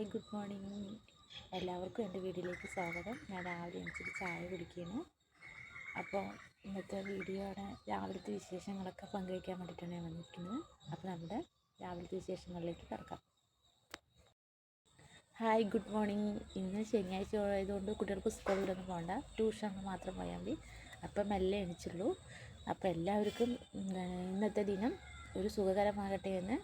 Hi good morning. എല്ലാവർക്കും എന്റെ വീഡിയോയിലേക്ക് സ്വാഗതം. ഞാൻ രാവിലെ എനിച്ചിട്ട് ചായ കുടിക്കുന്നു. അപ്പോൾ ഇന്നത്തെ വീഡിയോ ആണ് രാവിലത്തെ വിശേഷങ്ങളൊക്കെ പങ്കുവയ്ക്കാൻ വേണ്ടിയിട്ടാണ് ഞാൻ വന്നിരിക്കുന്നത്. അപ്പോൾ നമ്മുടെ രാവിലത്തെ വിശേഷങ്ങളിലേക്ക് കിടക്കാം. Hi good morning. ഇന്ന് ശനിയാഴ്ച ആയതുകൊണ്ട് കുട്ടികൾക്ക് സ്കൂളിലൊന്നും പോകണ്ട. ട്യൂഷന് മാത്രം പോയാൽ മതി. അപ്പം മെല്ലെ എണിച്ചുള്ളൂ. അപ്പോൾ എല്ലാവർക്കും ഇന്നത്തെ ദിനം ഒരു സുഖകരമാകട്ടെ എന്ന്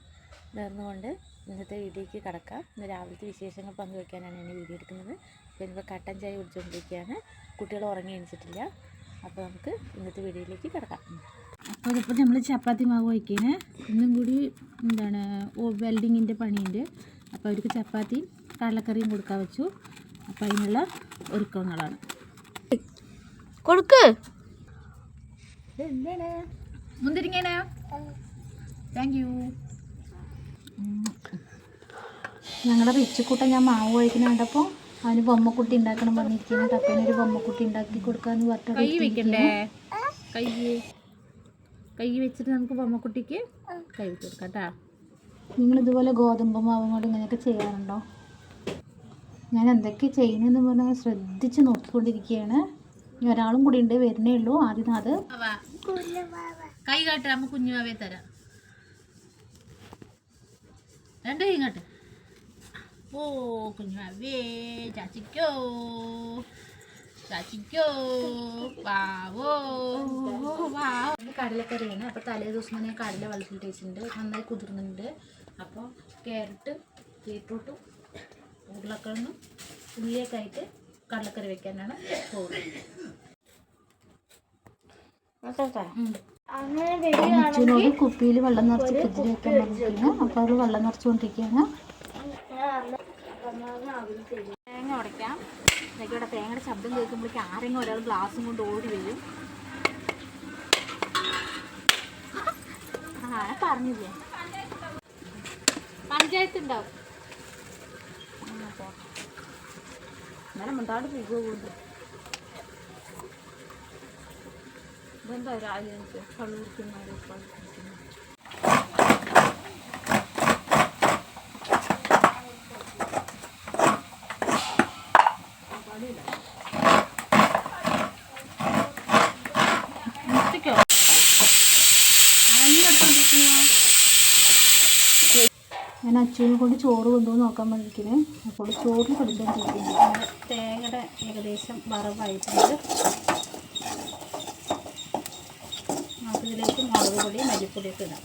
നേർന്നുകൊണ്ട് ഇന്നത്തെ വീഡിയോയ്ക്ക് കടക്കാം. ഇന്ന് രാവിലത്തെ വിശേഷങ്ങൾ പങ്കുവയ്ക്കാനാണ് ഞാൻ ഈ വീഡിയോ എടുക്കുന്നത്. അപ്പോൾ ഇപ്പോൾ കട്ടൻ ചായ കുടിച്ചുകൊണ്ടിരിക്കുകയാണ്. കുട്ടികൾ ഉറങ്ങി എണിച്ചിട്ടില്ല. അപ്പോൾ നമുക്ക് ഇന്നത്തെ വീഡിയോയിലേക്ക് കിടക്കാം. അപ്പോൾ ഇതിപ്പോൾ നമ്മൾ ചപ്പാത്തി മാവ് വയ്ക്കണേ ഇന്നും കൂടി എന്താണ് വെൽഡിങ്ങിന്റെ പണിയുണ്ട്. അപ്പോൾ അവർക്ക് ചപ്പാത്തി കടലക്കറിയും കൊടുക്കാൻ വെച്ചു. അപ്പോൾ അതിനുള്ള ഒരുക്കങ്ങളാണ്. കൊടുക്ക്. എന്താണ്? മുന്തിരിങ്ങേനാ താങ്ക് യു ഞങ്ങളുടെ പിച്ചുക്കൂട്ടം ഞാൻ മാവ് കഴിക്കുന്ന കണ്ടപ്പോൾ അവന് ബൊമ്മക്കുട്ടി ഉണ്ടാക്കണം പറഞ്ഞിരിക്കുന്നു. ഒരു ബൊമ്മക്കുട്ടി ഉണ്ടാക്കി കൊടുക്കാന്ന് പറഞ്ഞിട്ട് കൈ വെക്കണ്ടേ? കൈ കൈ വെച്ചിട്ട് നമുക്ക് ബൊമ്മക്കുട്ടിക്ക് കൈ വെച്ച് കൊടുക്കാം കേട്ടോ. നിങ്ങൾ ഇതുപോലെ ഗോതമ്പ് മാവും കൊണ്ട് ഇങ്ങനെയൊക്കെ ചെയ്യാറുണ്ടോ? ഞാൻ എന്തൊക്കെ ചെയ്യുന്നതെന്ന് പറഞ്ഞാൽ ശ്രദ്ധിച്ച് നോക്കിക്കൊണ്ടിരിക്കുകയാണ്. ഇനി ഒരാളും കൂടി ഉണ്ട് വരുന്നേ ഉള്ളൂ. ആദ്യം അത് കൈ കാട്ടാ അമ്മ കുഞ്ഞുമാവേ തരാം. രണ്ട് ഇങ്ങോട്ട്. ഓ കുഞ്ഞുമാവേ ചാച്ചിക്കോ ചാച്ചിക്കോ വാവോ വാവോ. കടലക്കറിയാണ്. അപ്പോൾ തലേ ദിവസം തന്നെ കടല വെള്ളത്തിലിട്ട് വെച്ചിട്ടുണ്ട് നന്നായി കുതിർന്നിട്ടുണ്ട്. അപ്പോൾ ക്യാരറ്റ് ബീട്രൂട്ടും ഉരുളക്കിഴങ്ങും ഉള്ളിയൊക്കെ ആയിട്ട് കടലക്കറി വെക്കാനാണ് പോകുന്നത്. അച്ഛനോട് കുപ്പിയിൽ വെള്ളം നിറച്ച് ഫ്രിഡ്ജിൽ വെക്കാൻ പറഞ്ഞിരിക്കുന്നു. അപ്പോൾ അത് വെള്ളം നിറച്ചുകൊണ്ടിരിക്കുകയാണ്. തേങ്ങ ഉടയ്ക്കാം. ഇവിടെ തേങ്ങയുടെ ശബ്ദം കേൾക്കുമ്പോഴേക്ക് ആരെങ്കിലും ഒരാൾ ഗ്ലാസും കൊണ്ട് ഓടി വരും. ആ പറഞ്ഞില്ലേ? പഞ്ചായത്ത് ഉണ്ടാവും. അന്നേരം മുണ്ടാട് പോകുന്നുണ്ട് ഇതെന്താ ഞാൻ അച്ഛനെ കൊണ്ട് ചോറ് കൊണ്ടുപോയി നോക്കാൻ വേണ്ടിയിരിക്കുന്നത് അപ്പോൾ ചോറിന് പഠിച്ചുകൊണ്ടിരിക്കുന്നു തേങ്ങയുടെ ഏകദേശം വറവായിട്ടുണ്ട്. അതിലേക്ക് മുളക് പൊടി മല്ലിപ്പൊടിയൊക്കെ ഇടാം.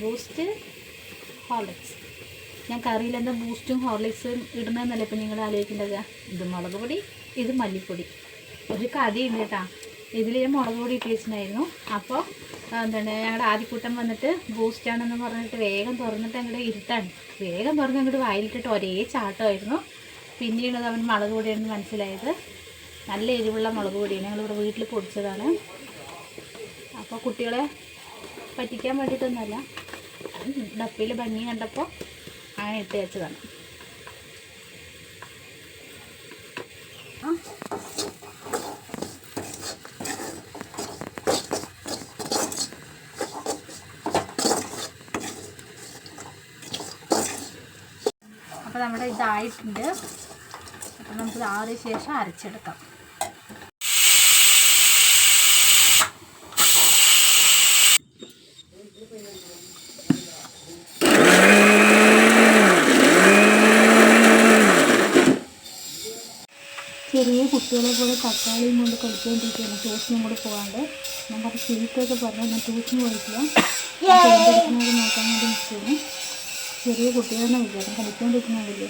ബൂസ്റ്റ് ഹോർലിക്സ് ഞാൻ കറിയിൽ എന്താ ബൂസ്റ്റും ഹോർലിക്സും ഇടുന്നതെന്നല്ല ഇപ്പം നിങ്ങൾ ആലോചിക്കേണ്ടത്? ഇത് മുളക് പൊടി ഇത് മല്ലിപ്പൊടി. ഒരു കഥയുണ്ട് കേട്ടാ. ഇതിൽ ഞാൻ മുളക് പൊടി ഇട്ട് അപ്പോൾ എന്താണ് ഞങ്ങളുടെ ആദ്യക്കൂട്ടം വന്നിട്ട് ബൂസ്റ്റാണെന്ന് പറഞ്ഞിട്ട് വേഗം തുറന്നിട്ട് അങ്ങോട്ട് ഇരുട്ടാണ്. വേഗം തുറന്ന് അങ്ങോട്ട് വായിലിട്ടിട്ട് ഒരേ ചാട്ടമായിരുന്നു. പിന്നീട് അവൻ മുളക് പൊടിയാണെന്ന് മനസ്സിലായത്. നല്ല എരിവുള്ള മുളക് പൊടിയാണ് ഞങ്ങളിവിടെ വീട്ടിൽ പൊടിച്ചതാണ്. അപ്പോൾ കുട്ടികളെ പറ്റിക്കാൻ വേണ്ടിയിട്ടൊന്നുമല്ല. ഡപ്പയിൽ ഭംഗി കണ്ടപ്പോൾ അങ്ങനെ ഇട്ട് വെച്ചതാണ്. അപ്പോൾ നമ്മുടെ ഇതായിട്ടുണ്ട്. അപ്പോൾ നമുക്ക് ആറിയ ശേഷം അരച്ചെടുക്കാം. ചെറിയ കുട്ടികളെ പോലെ തക്കാളിയും കൊണ്ട് കളിച്ചുകൊണ്ടിരിക്കുകയാണ്. ട്യൂഷനും കൂടെ പോകാണ്ട്. ഞാൻ പറഞ്ഞ ശരിക്കൊക്കെ പറഞ്ഞു ഞാൻ ട്യൂഷന് പോയിട്ടില്ല. നോക്കാൻ വേണ്ടി നിൽക്കുകയാണ്. ചെറിയ കുട്ടികളെന്ന് വിചാരം. കളിക്കൊണ്ടിരിക്കുന്നതല്ലേ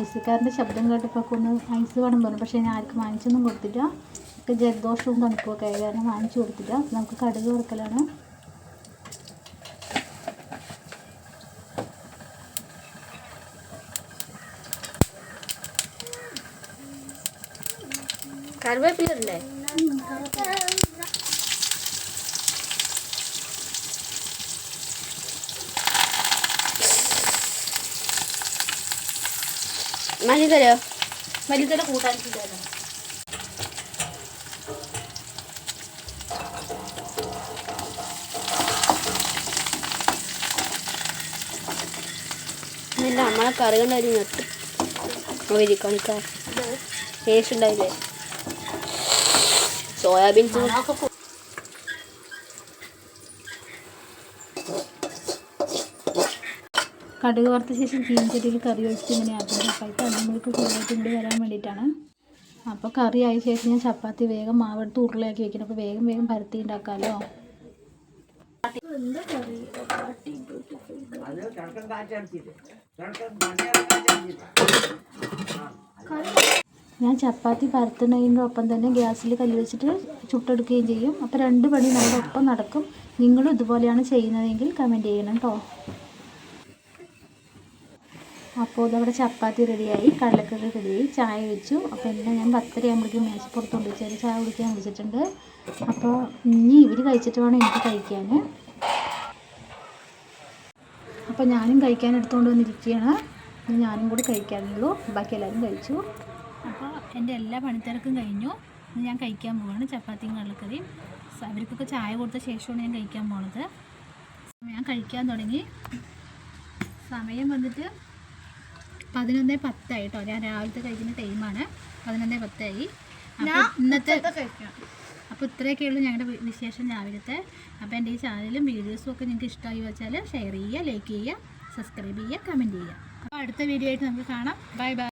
ഐസുകാരന്റെ ശബ്ദം കേട്ടപ്പോൾ ഒന്ന് ഐസ് വേണം പറഞ്ഞു പക്ഷേ ഞാൻ ആർക്കും വാങ്ങിച്ചൊന്നും കൊടുത്തില്ല. ഒക്കെ ജലദോഷവും തണുപ്പൊക്കെ ആയി. കാരണം വാങ്ങിച്ചു കൊടുത്തില്ല. നമുക്ക് കടുക് വറുക്കലാണ്. കറിവേപ്പിലല്ലേ തരോ മല്ലിത്തല കൂട്ടാൻ അല്ല നമ്മളെ കറി കണ്ടായിരുന്നു ഞെട്ടും കണിക്കാർ ടേസ്റ്റ് ഉണ്ടായില്ലേ? സോയാബീൻസ് മണമൊക്കെ കൂ- കടുക് വറുത്ത ശേഷം ചീനച്ചട്ടിയിൽ കറി ഒഴിച്ചിട്ട് ഇങ്ങനെ ആക്കും. ചപ്പാത്തി അന്നമ്മൾക്ക് കൂടുതലായിട്ട് വരാൻ വേണ്ടിയിട്ടാണ്. അപ്പോൾ കറി ആയ ശേഷം ഞാൻ ചപ്പാത്തി വേഗം മാവെടുത്ത് ഉരുളയാക്കി വെക്കണം. അപ്പോൾ വേഗം വേഗം പരത്തി ഉണ്ടാക്കാമല്ലോ ഞാൻ ചപ്പാത്തി പരത്തുന്നതിന്റെ ഒപ്പം തന്നെ ഗ്യാസിൽ കല്ല് വെച്ചിട്ട് ചുട്ടെടുക്കുകയും ചെയ്യും. അപ്പോൾ രണ്ട് പണി നമ്മുടെ ഒപ്പം നടക്കും. നിങ്ങളും ഇതുപോലെയാണ് ചെയ്യുന്നതെങ്കിൽ കമന്റ് ചെയ്യണം കേട്ടോ അപ്പോൾ ഇതവിടെ ചപ്പാത്തി റെഡിയായി കടലക്കറി റെഡിയായി ചായ വെച്ചു. അപ്പോൾ എല്ലാം ഞാൻ പത്തര ആകുമ്പോഴേക്കും മേശപ്പുറത്ത് കൊണ്ട് വെച്ചാൽ ചായ കുടിക്കാൻ വിളിച്ചിട്ടുണ്ട്. അപ്പോൾ ഇനി ഇവർ കഴിച്ചിട്ട് വേണം എനിക്ക് കഴിക്കാൻ. അപ്പോൾ ഞാനും കഴിക്കാൻ എടുത്തുകൊണ്ട് വന്നിരിക്കുകയാണ്. ഞാനും കൂടി കഴിക്കാനുള്ളൂ ബാക്കി എല്ലാവരും കഴിച്ചു. അപ്പോൾ എന്റെ എല്ലാ പണിത്തിരക്കും കഴിഞ്ഞു. ഞാൻ കഴിക്കാൻ പോവാണ് ചപ്പാത്തിയും കടലക്കറിയും. അവർക്കൊക്കെ ചായ കൊടുത്ത ശേഷമാണ് ഞാൻ കഴിക്കാൻ പോണത്. ഞാൻ കഴിക്കാൻ തുടങ്ങി. സമയം വന്നിട്ട് പതിനൊന്ന് പത്തായി കേട്ടോ ഞാൻ രാവിലത്തെ കഴിക്കുന്ന ടൈമാണ് പതിനൊന്ന് പത്തായി. ഇന്നത്തെ അപ്പോൾ ഇത്രയൊക്കെ ഉള്ളൂ ഞങ്ങളുടെ വിശേഷം രാവിലത്തെ. അപ്പോൾ എന്റെ ഈ ചാനലും വീഡിയോസും ഒക്കെ നിങ്ങൾക്ക് ഇഷ്ടമായി വെച്ചാൽ ഷെയർ ചെയ്യുക ലൈക്ക് ചെയ്യുക സബ്സ്ക്രൈബ് ചെയ്യുക കമന്റ് ചെയ്യുക. അപ്പോൾ അടുത്ത വീഡിയോ ആയിട്ട് നമുക്ക് കാണാം. Bye bye